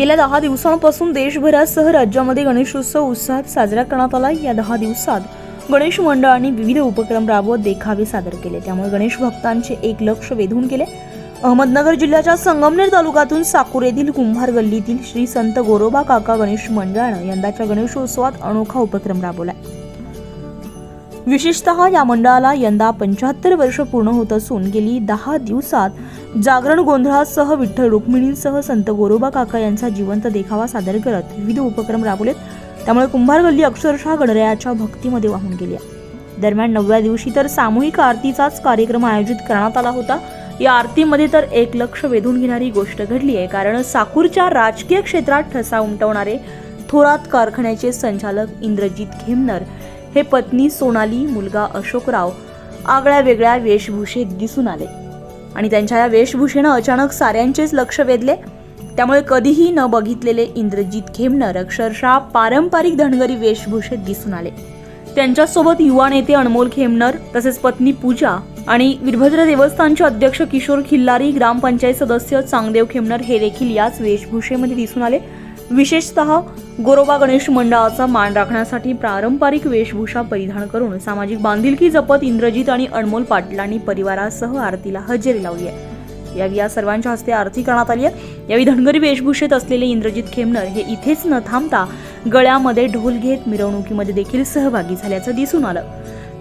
गेल्या दहा दिवसांपासून देशभरासह राज्यामध्ये गणेशोत्सव उत्साहात साजरा करण्यात आला. या दहा दिवसात गणेश मंडळांनी विविध उपक्रम राबवत देखावे सादर केले. त्यामुळे गणेश भक्तांचे एक लक्ष वेधून गेले. अहमदनगर जिल्ह्याच्या संगमनेर तालुक्यातून साकूर येथील कुंभार गल्लीतील श्री संत गोरोबा काका गणेश मंडळानं यंदाच्या गणेशोत्सवात अनोखा उपक्रम राबवलाय विशेषतः या मंडळाला यंदा पंच्याहत्तर वर्ष पूर्ण होत असून गेली दहा दिवसात जागरण गोंधळासह विठ्ठल रुक्मिणींसह संत गोरोबा काका यांचा जिवंत देखावा सादर करत विविध उपक्रम राबवलेत. त्यामुळे कुंभार गल्ली अक्षरशः गणरायाच्या भक्तीमध्ये वाहून गेली आहे. दरम्यान नवव्या दिवशी तर सामूहिक आरतीचाच कार्यक्रम आयोजित करण्यात आला होता. या आरतीमध्ये तर एक लक्ष वेधून घेणारी गोष्ट घडली आहे. कारण साकूरच्या राजकीय क्षेत्रात ठसा उमटवणारे थोरात कारखान्याचे संचालक इंद्रजित खेमनर हे पत्नी सोनाली मुलगा अशोकराव आगळ्या वेगळ्या वेशभूषेत दिसून आले. आणि त्यांच्या या वेशभूषेनं अचानक साऱ्यांचेच लक्ष वेधले. त्यामुळे कधीही न बघितलेले इंद्रजित खेमनर अक्षरशः पारंपरिक धनगरी वेशभूषेत दिसून आले. त्यांच्यासोबत युवा नेते अनमोल खेमनर तसेच पत्नी पूजा आणि वीरभद्र देवस्थानचे अध्यक्ष किशोर खिल्लारी ग्रामपंचायत सदस्य चांगदेव खेमनर हे देखील याच वेशभूषेमध्ये दिसून आले. विशेषतः गोरोबा गणेश मंडळाचा मान राखण्यासाठी पारंपरिक वेशभूषा परिधान करून सामाजिक बांधिलकी जपत इंद्रजित आणि अनमोल पाटलांनी परिवारासह आरतीला हजेरी लावली आहे. यावेळी या सर्वांच्या हस्ते आरती करण्यात आली आहे. यावेळी धनगरी वेशभूषेत असलेले इंद्रजित खेमनर हे इथेच न थांबता गळ्यामध्ये ढोल घेत मिरवणुकीमध्ये देखील सहभागी झाल्याचं दिसून आलं.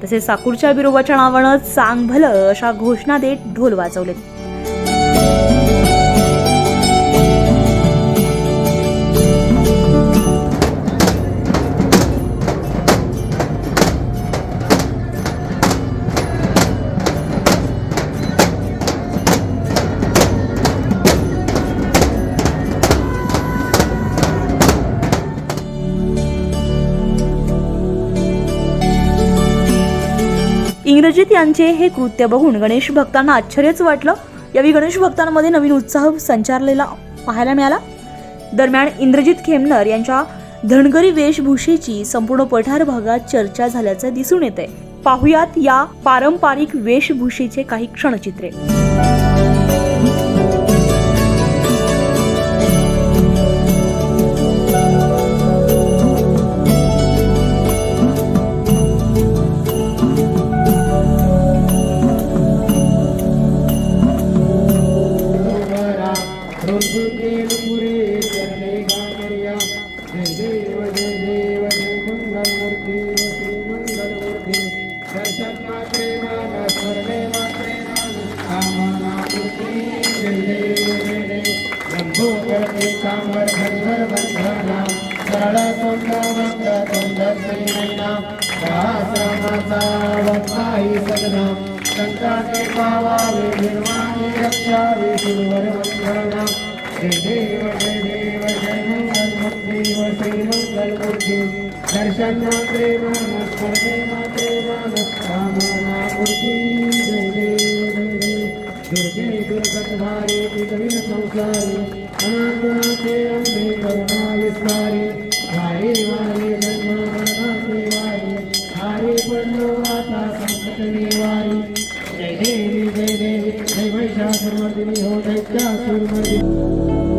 तसेच साकूरच्या बिरोबाच्या नावानं चांग भलं अशा घोषणा देत ढोल वाजवलेत. इंग्रजीत यांचे हे कृत्य बघून गणेश भक्तांना आश्चर्यच वाटलं. यावेळी गणेश भक्तांमध्ये नवीन उत्साह संचारलेला पाहायला मिळाला. दरम्यान इंद्रजित खेमनर यांच्या धनगरी वेशभूषेची संपूर्ण पठार भागात चर्चा झाल्याचं दिसून येते पाहुयात या पारंपरिक वेशभूषेचे काही क्षणचित्रे. देव जय देव जय मंगलमूर्ती व श्री मंगलमूर्ती दर्शन मात्रे मान स्मरणे मात्रे मान कामना मूर्ती जय देव जय देव लंबोदरे कामर धनवर बंधना सरळ तोंड मंद तोंड श्रीनैना सहस्रमाचा वक्ताही सदना संताने पावावे निर्माणे रक्षावे सुरवर मंगळना जय देव जय देव जय मंगल मूर्ती दर्शन मात्रे मान मात्रे मान कामना जय जय दुर्गे दुर्गत भारे विघ्न अनाथनाथे अंबे करुणा विस्तारी वारे वारे हारे पडलो आता संकट निवारी जय देवी जय देवी जय वैशासुरमर्दिनी हो दैत्यासुरमर्दिनी